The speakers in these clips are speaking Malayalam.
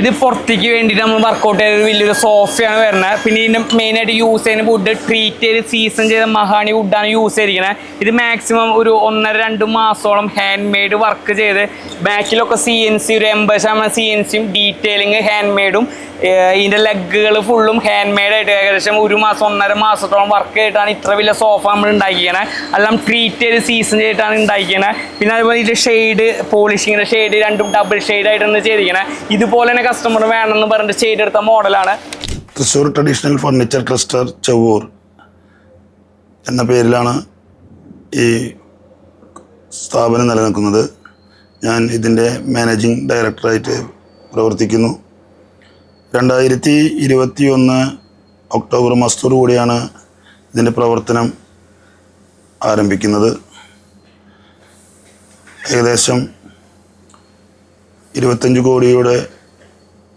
ഇത് പുറത്തേക്ക് വേണ്ടിയിട്ട് നമ്മൾ വർക്കൗട്ട് ചെയ്ത വലിയൊരു സോഫയാണ് വരുന്നത്. പിന്നെ ഇതിന്റെ മെയിനായിട്ട് യൂസ് ചെയ്യുന്ന വുഡ് ട്രീറ്റ് ചെയ്ത് സീസൺ ചെയ്ത മഹാണി വുഡാണ് യൂസ് ചെയ്തിരിക്കുന്നത് ഇത് മാക്സിമം ഒരു ഒന്നര രണ്ട് മാസത്തോളം ഹാൻഡ് മെയ്ഡ് വർക്ക് ചെയ്ത് ബാക്കിലൊക്കെ സി എൻ സി ഒരു എൺപത് ശതമാനം സി എൻ സിയും ഡീറ്റെയിലിങ് ഹാൻഡ് മെയ്ഡും ഇതിന്റെ ലെഗുകൾ ഫുള്ളും ഹാൻഡ് മെയ്ഡ് ആയിട്ട് ഏകദേശം ഒരു മാസം ഒന്നര മാസത്തോളം വർക്ക് ചെയ്തിട്ടാണ് ഇത്ര വലിയ സോഫ നമ്മൾ ഉണ്ടാക്കിയത് എല്ലാം ട്രീറ്റ് ചെയ്ത് സീസൺ ചെയ്തിട്ടാണ് ഉണ്ടാക്കിയത് പിന്നെ അതുപോലെ ഇതിന്റെ ഷെയ്ഡ് പോളിഷിങ്ങിന്റെ ഷെയ്ഡ് രണ്ടും ഡബിൾ ഷെയ്ഡ് ആയിട്ടാണ് ചെയ്തിരിക്കുന്നത് ഇതുപോലെ തന്നെ കസ്റ്റമർ വേണമെന്ന് പറഞ്ഞിട്ട് ചെയ്തെടുത്ത മോഡലാണ് Thrissur traditional furniture cluster Chavoor എന്ന പേരിലാണ് ഈ സ്ഥാപനം നിലനിൽക്കുന്നത്. ഞാൻ ഇതിന്റെ മാനേജിംഗ് ഡയറക്ടറായിട്ട് പ്രവർത്തിക്കുന്നു. രണ്ടായിരത്തി ഇരുപത്തി ഒന്ന് ഒക്ടോബർ മാസത്തോടു കൂടിയാണ് ഇതിന്റെ പ്രവർത്തനം ആരംഭിക്കുന്നത്. ഏകദേശം ഇരുപത്തഞ്ച് കോടിയുടെ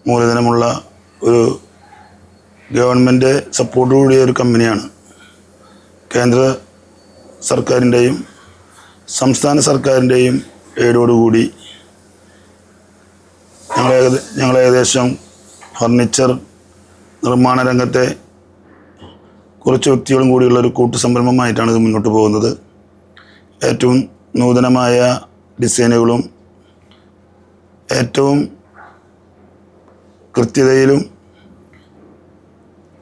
മൂലധനമുള്ള ഒരു ഗവൺമെന്റ് സപ്പോർട്ടോടുകൂടിയ ഒരു കമ്പനിയാണ്. കേന്ദ്ര സർക്കാരിന്റെയും സംസ്ഥാന സർക്കാരിന്റെയും എയ്ഡോടുകൂടി ഞങ്ങൾ ഏകദേ- ഞങ്ങൾ ഏകദേശം ഫർണിച്ചർ നിർമ്മാണ രംഗത്തെ കുറച്ച് വ്യക്തികളും കൂടിയുള്ള ഒരു കൂട്ടു സംരംഭമായിട്ടാണ് ഇത് മുന്നോട്ട് പോകുന്നത്. ഏറ്റവും നൂതനമായ ഡിസൈനുകളും ഏറ്റവും കൃത്യതയിലും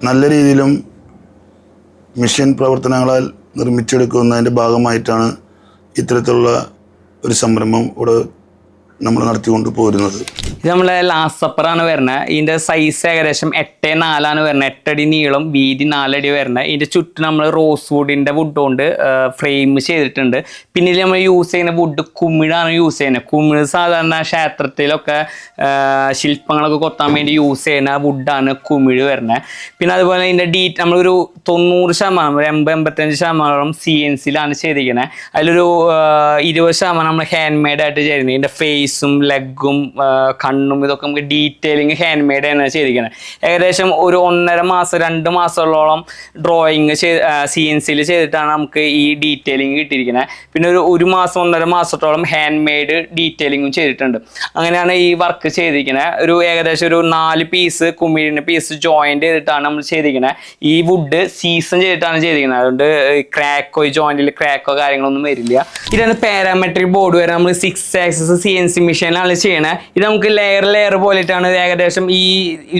നല്ല രീതിയിലും മിഷൻ പ്രവർത്തനങ്ങളാൽ നിർമ്മിച്ചെടുക്കുന്നതിന്റെ ഭാഗമായിട്ടാണ് ഇത്തരത്തിലുള്ള ഒരു സംരംഭം ഇവിടെ നമ്മൾ നടത്തിക്കൊണ്ട് പോരുന്നത് ഇത് നമ്മളെ ലാസ്റ്റ് സപ്പറാണ് വരുന്നത്. ഇതിന്റെ സൈസ് ഏകദേശം എട്ട് നാലാണ് വരുന്നത്. എട്ടടി നീളം വീതി നാലടി വരുന്നത്. ഇതിന്റെ ചുറ്റും നമ്മൾ റോസ് വുഡിന്റെ വുഡ് കൊണ്ട് ഫ്രെയിം ചെയ്തിട്ടുണ്ട്. പിന്നെ ഇതിൽ നമ്മൾ യൂസ് ചെയ്യുന്ന വുഡ് കുമിഴാണ് യൂസ് ചെയ്യുന്നത്. കുമിഴ് സാധാരണ ക്ഷേത്രത്തിലൊക്കെ ശില്പങ്ങളൊക്കെ കൊത്താൻ വേണ്ടി യൂസ് ചെയ്യുന്ന വുഡാണ് കുമിഴ് വരുന്നത്. പിന്നെ അതുപോലെ ഇതിന്റെ ഡീ നമ്മളൊരു തൊണ്ണൂറ് ശതമാനം ഒരു എൺപത് എൺപത്തഞ്ച് ശതമാനം സി എൻ സിയിലാണ് ചെയ്തിരിക്കുന്നത്. അതിലൊരു ഇരുപത് ശതമാനം നമ്മൾ ഹാൻഡ് മെയ്ഡ് ആയിട്ട് ചെയ്യുന്നത് ഇതിന്റെ ഫേസും ലെഗും കണ്ണും ഇതൊക്കെ നമുക്ക് ഡീറ്റെയിലിങ് ഹാൻഡ് മെയ്ഡ് ആണ് ചെയ്തിരിക്കുന്നത് ഏകദേശം ഒരു ഒന്നര മാസം രണ്ട് മാസത്തോളം ഡ്രോയിങ് സി എൻ സിയിൽ ചെയ്തിട്ടാണ് നമുക്ക് ഈ ഡീറ്റെയിലിങ് കിട്ടിയിരിക്കുന്നത് പിന്നെ ഒരു ഒരു മാസം ഒന്നര മാസത്തോളം ഹാൻഡ് മെയ്ഡ് ഡീറ്റെയിലിങ്ങും ചെയ്തിട്ടുണ്ട്. അങ്ങനെയാണ് ഈ വർക്ക് ചെയ്തിരിക്കുന്നത് ഒരു ഏകദേശം ഒരു നാല് പീസ് കുമിഴിന് പീസ് ജോയിന്റ് ചെയ്തിട്ടാണ് നമ്മൾ ചെയ്തിരിക്കുന്നത് ഈ വുഡ് സീസൺ ചെയ്തിട്ടാണ് ചെയ്തിരിക്കുന്നത് അതുകൊണ്ട് ക്രാക്കോ ഈ ജോയിന്റിൽ ക്രാക്കോ കാര്യങ്ങളൊന്നും വരില്ല. ഇതാണ് പാരാമെട്രിക് ബോർഡ് വരെ നമ്മൾ six axis C N C മെഷീനാണ് ചെയ്യണത് ഇത് നമുക്ക് ലെയർ ലെയർ പോലെയിട്ടാണ് ഇത് ഏകദേശം ഈ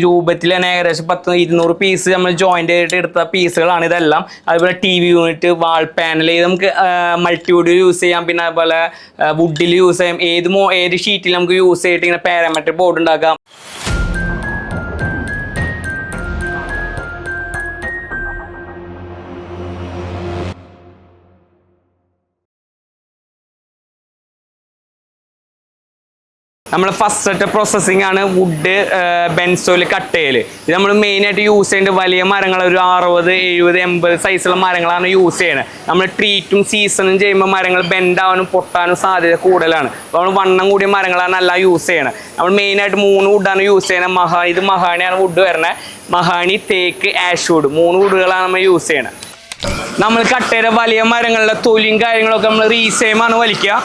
രൂപത്തിൽ തന്നെ ഏകദേശം പത്ത് ഇരുന്നൂറ് പീസ് നമ്മൾ ജോയിന്റ് ചെയ്തിട്ട് എടുത്ത പീസുകളാണ് ഇതെല്ലാം. അതുപോലെ T V unit wall panel ഇത് നമുക്ക് മൾട്ടിവുഡിൽ യൂസ് ചെയ്യാം. പിന്നെ അതുപോലെ വുഡിൽ യൂസ് ചെയ്യാം. ഏത് മോ ഏത് ഷീറ്റിൽ നമുക്ക് യൂസ് ചെയ്തിട്ട് ഇങ്ങനെ പാരാമെട്രിക് ബോർഡ് ഉണ്ടാക്കാം. നമ്മൾ ഫസ്റ്റ് പ്രോസസ്സിംഗ് ആണ് വുഡ് ബെൻസോയിൽ കട്ടയിൽ ഇത് നമ്മൾ മെയിനായിട്ട് യൂസ് ചെയ്യേണ്ടത് വലിയ മരങ്ങൾ ഒരു അറുപത് എഴുപത് എൺപത് സൈസുള്ള മരങ്ങളാണ് യൂസ് ചെയ്യുന്നത് നമ്മൾ ട്രീറ്റും സീസണും ചെയ്യുമ്പോൾ മരങ്ങൾ ബെൻഡാവാനും പൊട്ടാനും സാധ്യത കൂടുതലാണ്. അപ്പോൾ നമ്മൾ വണ്ണം കൂടിയ മരങ്ങളാണ് എല്ലാം യൂസ് ചെയ്യണത് നമ്മൾ മെയിനായിട്ട് മൂന്ന് വുഡാണ് യൂസ് ചെയ്യുന്നത് മഹാ ഇത് മഹാണിയാണ് വുഡ് വരുന്നത് മഹാണി തേക്ക് ആഷ് വുഡ് മൂന്ന് വുഡുകളാണ് നമ്മൾ യൂസ് ചെയ്യണത് നമ്മൾ കട്ടയുടെ വലിയ മരങ്ങളുടെ തൊലിയും കാര്യങ്ങളൊക്കെ നമ്മൾ റീസെയിമാണ് വലിക്കുക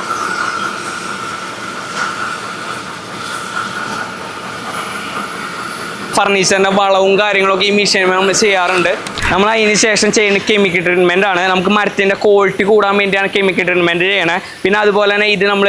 ഫർണിച്ചറിന്റെ വളവും കാര്യങ്ങളൊക്കെ ഈ മെഷീൻ നമ്മൾ ചെയ്യാറുണ്ട്. നമ്മൾ അതിന് ശേഷം ചെയ്യുന്ന കെമിക്കൽ ട്രീറ്റ്മെന്റ് ആണ്. നമുക്ക് മരത്തിന്റെ ക്വാളിറ്റി കൂടാൻ വേണ്ടിയാണ് കെമിക്കൽ ട്രീറ്റ്മെന്റ് ചെയ്യണത് പിന്നെ അതുപോലെ തന്നെ ഇത് നമ്മൾ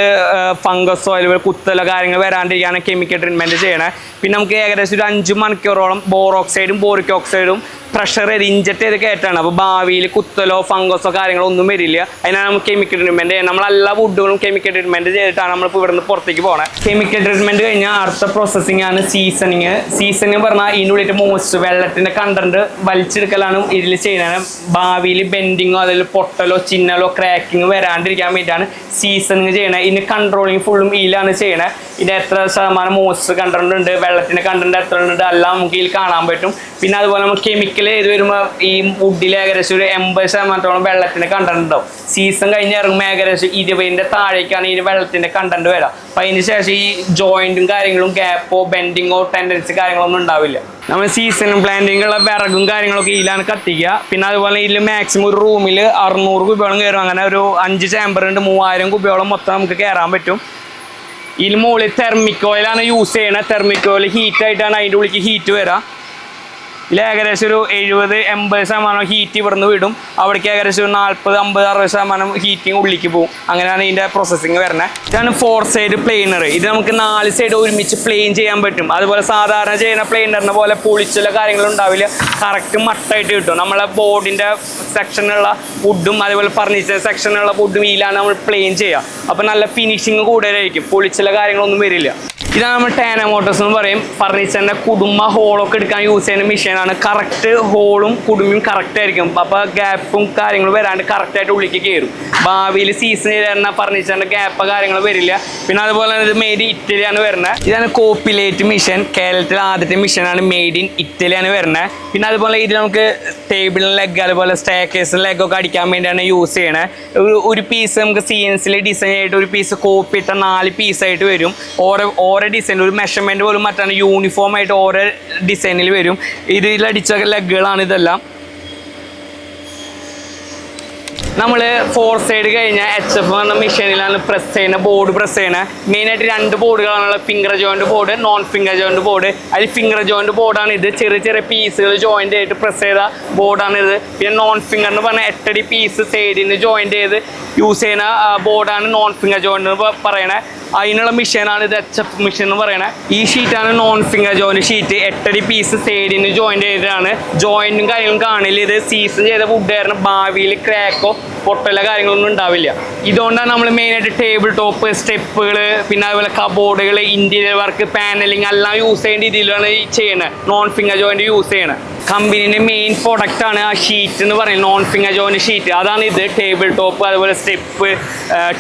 ഫംഗസോ അല്ലെങ്കിൽ കുത്തലോ കാര്യങ്ങൾ വരാണ്ടിരിക്കാണ് കെമിക്കൽ ട്രീറ്റ്മെന്റ് ചെയ്യണത് പിന്നെ നമുക്ക് ഏകദേശം ഒരു അഞ്ച് മണിക്കൂറോളം ബോറോക്സൈഡും ബോറിക് ഓക്സൈഡും പ്രഷർ ഇഞ്ചക്ട് ചെയ്ത് കയറ്റാണ്. അപ്പോൾ ഭാവിയിൽ കുത്തലോ ഫംഗസോ കാര്യങ്ങളോ ഒന്നും വരില്ല. അതിനാണ് നമ്മൾ കെമിക്കൽ ട്രീറ്റ്മെന്റ് നമ്മൾ എല്ലാ വുഡുകളും കെമിക്കൽ ട്രീറ്റ്മെന്റ് ചെയ്തിട്ടാണ് നമ്മളിപ്പോൾ ഇവിടുന്ന് പുറത്തേക്ക് പോകണത് കെമിക്കൽ ട്രീറ്റ്മെന്റ് കഴിഞ്ഞാൽ അടുത്ത പ്രോസസ്സിംഗ് ആണ് സീസണിങ് സീസണിങ് പറഞ്ഞാൽ ഇതിനുള്ളിൽ മോസ്റ്റ് വെള്ളത്തിന്റെ കണ്ടന്റ് വലിച്ചെടുക്കലാണ് ഇതിൽ ചെയ്യുന്നത്. ഭാവിയിൽ ബെൻഡിങ്ങോ അതിൽ പൊട്ടലോ ചിന്നലോ ക്രാക്കിങ് വരാണ്ടിരിക്കാൻ വേണ്ടിയിട്ടാണ് സീസണിങ് ചെയ്യണത് ഇതിന് കൺട്രോളിങ് ഫുള്ളും ഇതിലാണ് ചെയ്യണത് ഇതിന് എത്ര ശതമാനം മോസ് കണ്ടന്റ് ഉണ്ട് വെള്ളത്തിന്റെ കണ്ടന്റ് എത്ര ഉണ്ട് എല്ലാം നമുക്ക് ഇതിൽ കാണാൻ പറ്റും. പിന്നെ അതുപോലെ നമുക്ക് കെമിക്കൽ ചെയ്ത് വരുമ്പോൾ ഈ വുഡിൽ ഏകദേശം ഒരു എൺപത് ശതമാനത്തോളം വെള്ളത്തിന്റെ കണ്ടന്റ് ഉണ്ടാവും. സീസൺ കഴിഞ്ഞ് ഇറങ്ങുമ്പോൾ ഏകദേശം ഇരുപതിന്റെ താഴേക്കാണ് ഈ വെള്ളത്തിന്റെ കണ്ടന്റ് വരിക. അപ്പം അതിന് ശേഷം ഈ ജോയിന്റും കാര്യങ്ങളും ഗ്യാപ്പോ ബെൻഡിങ്ങോ ടെൻഡൻസി കാര്യങ്ങളൊന്നും ഉണ്ടാവില്ല. നമ്മൾ സീസണും പ്ലാന്റിങ്ങുള്ള വിറകും കാര്യങ്ങളൊക്കെ ഇതിലാണ് കത്തിക്കുക. പിന്നെ അതുപോലെ ഇതിൽ മാക്സിമം ഒരു റൂമിൽ അറുന്നൂറ് കുപ്പിയോളം കയറും. അങ്ങനെ ഒരു അഞ്ച് ചേമ്പർ ഉണ്ട് മൂവായിരം കുപ്പിയോളം മൊത്തം നമുക്ക് കയറാൻ പറ്റും. ഇതിന് മുകളിൽ തെർമിക് ഓയിലാണ് യൂസ് ചെയ്യണത് തെർമിക്കോയിൽ ഹീറ്റ് ആയിട്ടാണ് അതിന്റെ ഉള്ളിലേക്ക് ഹീറ്റ് വരാം ഇതിൽ ഏകദേശം ഒരു എഴുപത് എൺപത് ശതമാനം ഹീറ്റ് ഇവിടുന്ന് വിടും. അവിടേക്ക് ഏകദേശം ഒരു നാൽപ്പത് അമ്പത് അറുപത് ശതമാനം ഹീറ്റിംഗ് ഉള്ളിലേക്ക് പോകും. അങ്ങനെയാണ് ഇതിന്റെ പ്രോസസ്സിങ് വരുന്നത് ഇതാണ് ഫോർ സൈഡ് പ്ലെയിനർ ഇത് നമുക്ക് നാല് സൈഡ് ഒരുമിച്ച് പ്ലെയിൻ ചെയ്യാൻ പറ്റും. അതുപോലെ സാധാരണ ചെയ്യുന്ന പ്ലെയിനറിനെ പോലെ പൊളിച്ചുള്ള കാര്യങ്ങളും ഉണ്ടാവില്ല. കറക്റ്റ് മട്ടായിട്ട് കിട്ടും. നമ്മളെ ബോർഡിന്റെ സെക്ഷനിലുള്ള വുഡും അതുപോലെ ഫർണിച്ചർ സെക്ഷനുള്ള വുഡും ഇതിലാണ് നമ്മൾ പ്ലെയിൻ ചെയ്യുക. അപ്പോൾ നല്ല ഫിനിഷിങ് കൂടുതലായിരിക്കും പൊളിച്ചുള്ള കാര്യങ്ങളൊന്നും വരില്ല. ഇതാണ് നമ്മൾ ടാന മോട്ടോഴ്സ് എന്ന് പറയും. ഫർണിച്ചറിന്റെ കുടുംബ ഹോളൊക്കെ എടുക്കാൻ യൂസ് ചെയ്യുന്ന മെഷീനാണ് കറക്റ്റ് ഹോളും കുടുംബയും കറക്റ്റ് ആയിരിക്കും. അപ്പോൾ ഗ്യാപ്പും കാര്യങ്ങളും വരാണ്ട് കറക്റ്റ് ആയിട്ട് ഉള്ളിലേക്ക് കയറും ഭാവിയിൽ സീസൺ വരുന്ന ഫർണിച്ചറിന്റെ ഗ്യാപ്പ് കാര്യങ്ങൾ വരില്ല. പിന്നെ അതുപോലെ തന്നെ ഇത് മെയ്ഡ് ഇൻ ഇറ്റലിയാണ് വരുന്നത്. ഇതാണ് കോപ്പിലേറ്റ് മിഷൻ കേരളത്തിൽ ആദ്യത്തെ മിഷനാണ് മെയ്ഡ് ഇൻ ഇറ്റലിയാണ് വരുന്നത്. പിന്നെ അതുപോലെ ഇത് നമുക്ക് ടേബിളിന് ലെഗ് അതുപോലെ സ്റ്റേക്കേസിന് ഒക്കെ അടിക്കാൻ വേണ്ടിയാണ് യൂസ് ചെയ്യണത് ഒരു പീസ് നമുക്ക് സി എൻ സിയിൽ ഡിസൈൻ ആയിട്ട് ഒരു പീസ് കോപ്പി നാല് പീസ് ആയിട്ട് വരും. ഓരോ ഡിസൈൻ ഒരു മെഷർമെന്റ് പോലും മറ്റാണ് യൂണിഫോം ആയിട്ട് ഓരോ ഡിസൈനിൽ വരും. ഇതിലടിച്ച ലെഗുകളാണ് ഇതെല്ലാം. നമ്മൾ ഫോർ സൈഡ് കഴിഞ്ഞാൽ എച്ച് എഫ് എന്ന മെഷീനിലാണ് പ്രസ് ചെയ്യുന്ന ബോർഡ് പ്രസ് ചെയ്യുന്നത് മെയിനായിട്ട് രണ്ട് ബോർഡുകളാണുള്ളത് finger joint board non finger joint board അതിൽ ഫിംഗർ ജോയിന്റ് ബോർഡാണ് ഇത്. ചെറിയ ചെറിയ പീസുകൾ ജോയിന്റ് ചെയ്ത് പ്രസ് ചെയ്ത ബോർഡാണ് ഇത്. പിന്നെ നോൺ ഫിംഗർ എന്ന് പറഞ്ഞാൽ എട്ടടി പീസ് സൈഡിൽ നിന്ന് ജോയിന്റ് ചെയ്ത് യൂസ് ചെയ്യുന്ന ബോർഡാണ് നോൺ ഫിംഗർ ജോയിന്റ് എന്ന് പറയണേ. അതിനുള്ള മെഷീനാണ് ഇത് എച്ച് എഫ് മെഷീൻ എന്ന് പറയുന്നത് ഈ ഷീറ്റാണ് നോൺ ഫിംഗർ ജോയിന്റ് ഷീറ്റ് എട്ടടി പീസ് സൈഡിന് ജോയിന്റ് ചെയ്തതാണ്. ജോയിന്റും കാര്യങ്ങളും കാണില്ല. ഇത് സീസൺ ചെയ്ത വുഡ് കാരണം ഭാവിയിൽ ക്രാക്കോ പൊട്ടലോ കാര്യങ്ങളൊന്നും ഉണ്ടാവില്ല. ഇതുകൊണ്ടാണ് നമ്മൾ മെയിനായിട്ട് ടേബിൾ ടോപ്പ് സ്റ്റെപ്പുകൾ പിന്നെ അതുപോലെ കബോർഡുകൾ ഇന്റീരിയർ വർക്ക് പാനലിങ് എല്ലാം യൂസ് ചെയ്യേണ്ട രീതിയിലാണ് ചെയ്യുന്നത്. നോൺ ഫിംഗർ ജോയിന്റ് യൂസ് ചെയ്യണത് കമ്പനീന്റെ മെയിൻ പ്രൊഡക്റ്റ് ആണ് ആ ഷീറ്റ് എന്ന് പറയുന്നത്. നോൺ ഫിംഗർ ജോയിൻ ഷീറ്റ് അതാണ് ഇത്. ടേബിൾ ടോപ്പ് അതുപോലെ സ്റ്റെപ്പ്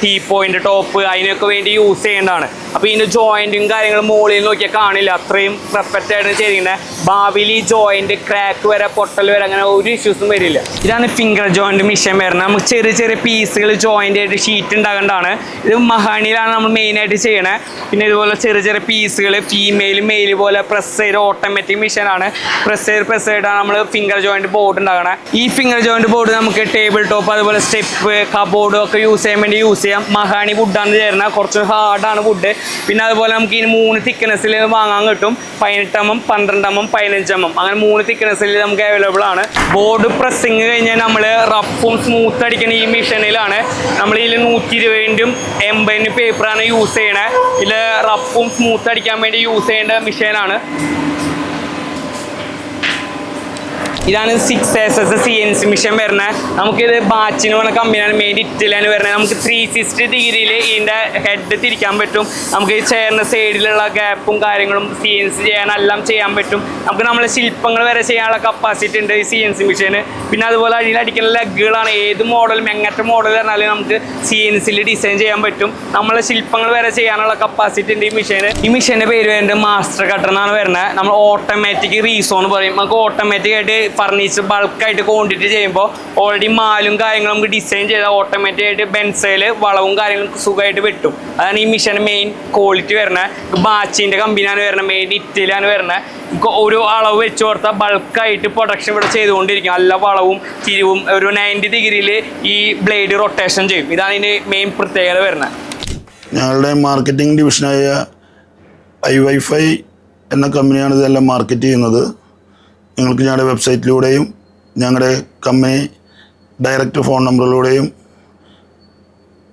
ടീ പോയിന്റ് ടോപ്പ് അതിനൊക്കെ വേണ്ടി യൂസ് ചെയ്യേണ്ടതാണ്. അപ്പോൾ ഇതിന്റെ ജോയിന്റും കാര്യങ്ങളും മുകളിൽ നോക്കിയാൽ കാണില്ല. അത്രയും പെർഫെക്റ്റ് ആയിട്ട് ചെയ്തിരിക്കുന്നത്. ഭാവിയിൽ ഈ ജോയിന്റ് ക്രാക്ക് വരെ പൊട്ടൽ വരെ അങ്ങനെ ഒരു ഇഷ്യൂസും വരില്ല. ഇതാണ് ഫിംഗർ ജോയിന്റ് മിഷൻ വരുന്നത്. നമുക്ക് ചെറിയ ചെറിയ പീസുകൾ ജോയിന്റ് ആയിട്ട് ഷീറ്റ് ഉണ്ടാകേണ്ടതാണ് ഇത് മഹാണിയിലാണ് നമ്മൾ മെയിനായിട്ട് ചെയ്യണേ. പിന്നെ ഇതുപോലെ ചെറിയ ചെറിയ പീസുകൾ ഫീമെയിൽ മെയിൽ പോലെ പ്രസ് ചെയ്ത് ഓട്ടോമാറ്റിക് മിഷനാണ് പ്രസ് ചെയ്ത് പ്രസ് ചെയ്തിട്ടാണ് നമ്മൾ ഫിംഗർ ജോയിന്റ് ബോർഡ് ഉണ്ടാകണേ ഈ ഫിംഗർ ജോയിന്റ് ബോർഡ് നമുക്ക് ടേബിൾ ടോപ്പ് അതുപോലെ സ്റ്റെപ്പ് കബോർഡ് ഒക്കെ യൂസ് ചെയ്യാൻ വേണ്ടി യൂസ് ചെയ്യാം. മഹാണി വുഡാണ് ചേരുന്നത്. കുറച്ച് ഹാർഡാണ് വുഡ് പിന്നെ അതുപോലെ നമുക്ക് ഈ മൂന്ന് തിക്നെസ്സിൽ വാങ്ങാൻ കിട്ടും. പതിനെട്ടമ്മം പന്ത്രണ്ടമ്മം പതിനഞ്ചമ്മം അങ്ങനെ മൂന്ന് തിക്നെസ്സിൽ നമുക്ക് അവൈലബിൾ ആണ്. ബോർഡ് പ്രസ്സിങ് കഴിഞ്ഞാൽ നമ്മൾ റഫും സ്മൂത്ത് അടിക്കുന്ന ഈ മെഷീനിലാണ് നമ്മൾ ഇതിൽ നൂറ്റി ഇരുപതിന്റെയും എൺപതിന്റെ പേപ്പറാണ് യൂസ് ചെയ്യണേ. ഇതിൽ റഫും സ്മൂത്ത് അടിക്കാൻ വേണ്ടി യൂസ് ചെയ്യേണ്ട മെഷീനാണ് ഇതാണ് six S S C N C machine വരുന്നത് നമുക്കിത് ബാച്ചിന് പറഞ്ഞ കമ്പനിയാണ് മെയിൻ ഇറ്റലിയാണ് വരുന്നത് നമുക്ക് ത്രീ സിക്സ്റ്റി ഡിഗ്രിയിൽ ഇതിന്റെ ഹെഡ് തിരിക്കാൻ പറ്റും. നമുക്ക് ഈ ചേർന്ന സൈഡിലുള്ള ഗ്യാപ്പും കാര്യങ്ങളും സി എൻ സി ചെയ്യാൻ എല്ലാം ചെയ്യാൻ പറ്റും. നമുക്ക് നമ്മളെ ശില്പങ്ങൾ വരെ ചെയ്യാനുള്ള കപ്പാസിറ്റി ഉണ്ട് ഈ സി എൻ സി മിഷന് പിന്നെ അതുപോലെ അടിയിൽ അടിക്കുന്ന ലെഗുകളാണ് ഏത് മോഡലും എങ്ങനത്തെ മോഡൽ പറഞ്ഞാലും നമുക്ക് സി എൻ സിയിൽ ഡിസൈൻ ചെയ്യാൻ പറ്റും. നമ്മളെ ശില്പങ്ങൾ വരെ ചെയ്യാനുള്ള കപ്പാസിറ്റി ഉണ്ട് ഈ മിഷന് ഈ മിഷന്റെ പേര് വരുന്നത് മാസ്റ്റർ കട്ടർ എന്നാണ് വരുന്നത് നമ്മൾ ഓട്ടോമാറ്റിക് റീസോൺ പറയും. നമുക്ക് ഓട്ടോമാറ്റിക് ആയിട്ട് ഫർണിച്ചർ ബൾക്കായിട്ട് ക്വാണ്ടിറ്റി ചെയ്യുമ്പോൾ ഓൾറെഡി മാലും കാര്യങ്ങളും നമുക്ക് ഡിസൈൻ ചെയ്ത ഓട്ടോമാറ്റിക് ആയിട്ട് ബെൻസയിൽ വളവും കാര്യങ്ങളും സുഖമായിട്ട് വെട്ടും. അതാണ് ഈ മിഷൻ മെയിൻ ക്വാളിറ്റി വരുന്നത് ബാച്ചിന്റെ കമ്പനിയാണ് വരുന്നത് മെയിൻ ഇറ്റലിയാണ് വരുന്നത് ഒരു അളവ് വെച്ച് കൊടുത്താൽ ബൾക്കായിട്ട് പ്രൊഡക്ഷൻ ഇവിടെ ചെയ്തുകൊണ്ടിരിക്കും. നല്ല വളവും തിരിവും ഒരു നയന്റി ഡിഗ്രിയിൽ ഈ ബ്ലേഡ് റൊട്ടേഷൻ ചെയ്യും. ഇതാണ് ഇതിന്റെ മെയിൻ പ്രത്യേകത വരുന്നത് ഞങ്ങളുടെ മാർക്കറ്റിംഗ് ഡിവിഷനായ ഐ വൈഫൈ എന്ന കമ്പനിയാണ് ഇതെല്ലാം മാർക്കറ്റ് ചെയ്യുന്നത്. നിങ്ങൾക്ക് ഞങ്ങളുടെ വെബ്സൈറ്റിലൂടെയും ഞങ്ങളുടെ കമ്പനി ഡയറക്റ്റ് ഫോൺ നമ്പറിലൂടെയും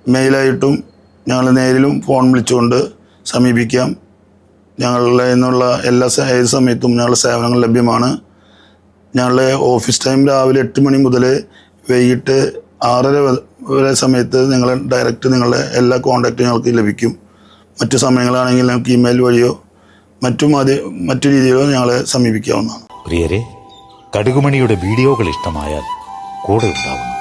മെയിലായിട്ടും ഞങ്ങൾ നേരിലും ഫോൺ വിളിച്ചുകൊണ്ട് സമീപിക്കാം. ഞങ്ങളുടെ നിന്നുള്ള എല്ലാ ഏത് സമയത്തും ഞങ്ങളുടെ സേവനങ്ങൾ ലഭ്യമാണ്. ഞങ്ങളുടെ ഓഫീസ് ടൈം രാവിലെ എട്ട് മണി മുതൽ വൈകിട്ട് ആറര വരെ സമയത്ത് നിങ്ങൾ ഡയറക്റ്റ് നിങ്ങളുടെ എല്ലാ കോൺടാക്റ്റും ഞങ്ങൾക്ക് ലഭിക്കും. മറ്റു സമയങ്ങളാണെങ്കിൽ ഞങ്ങൾക്ക് ഇമെയിൽ വഴിയോ മറ്റു മതി മറ്റു രീതിയിലോ ഞങ്ങളെ സമീപിക്കാവുന്നതാണ്. പ്രിയരെ കടുകുമണിയുടെ വീഡിയോകൾ ഇഷ്ടമായാൽ കൂടെ ഉണ്ടാവുന്നു